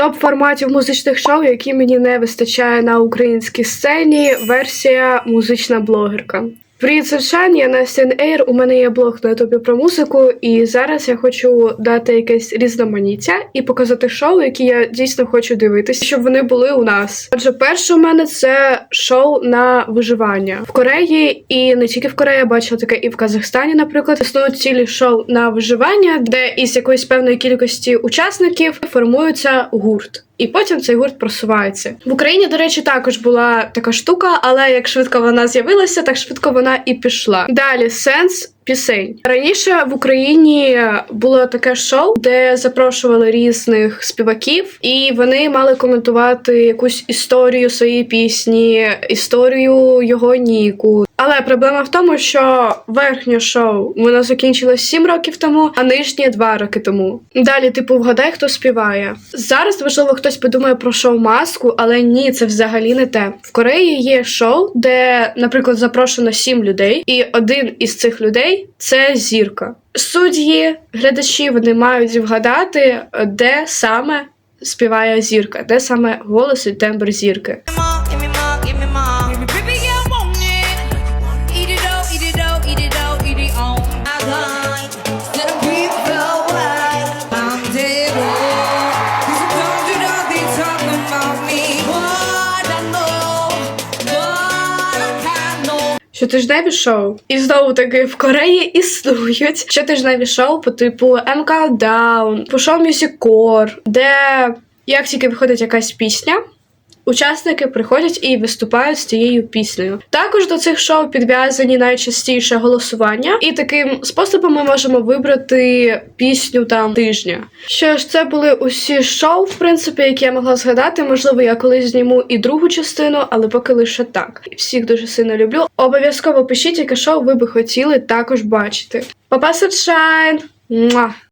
Топ форматів музичних шоу, які мені не вистачає на українській сцені. Версія музична блогерка. Привіт, Sunshine, я Настя Ейр. У мене є блог на ютубі про музику, і зараз я хочу дати якесь різноманіття і показати шоу, які я дійсно хочу дивитися, щоб вони були у нас. Отже, перше у мене це шоу на виживання в Кореї, і не тільки в Кореї, я бачила таке і в Казахстані, наприклад, існують цілі шоу на виживання, де із якоїсь певної кількості учасників формується гурт. І потім цей гурт просувається в Україні. До речі, також була така штука, але як швидко вона з'явилася, так швидко вона і пішла. Далі сенс пісень раніше в Україні було таке шоу, де запрошували різних співаків, і вони мали коментувати якусь історію своєї пісні, історію його ніку. Але проблема в тому, що верхнє шоу воно закінчилось 7 років тому, а нижнє 2 роки тому. Далі, типу, вгадай, хто співає. Зараз, можливо, хтось подумає про шоу маску, але ні, це взагалі не те. В Кореї є шоу, де, наприклад, запрошено 7 людей, і один із цих людей це зірка. Судді, глядачі, вони мають вгадати, де саме співає зірка, де саме голос і тембр зірки. Give me more, give me more, Щотижневі шоу. І знову таки в Кореї існують щотижневі шоу по типу MK Down, по шоу Music Core, де як тільки виходить якась пісня. Учасники приходять і виступають з цією піснею. Також до цих шоу підв'язані найчастіше голосування, і таким способом ми можемо вибрати пісню там тижня. Що ж, це були усі шоу, в принципі, які я могла згадати. Можливо, я колись зніму і другу частину, але поки лише так. Всіх дуже сильно люблю. Обов'язково пишіть, яке шоу ви би хотіли також бачити. Папа Sunshine!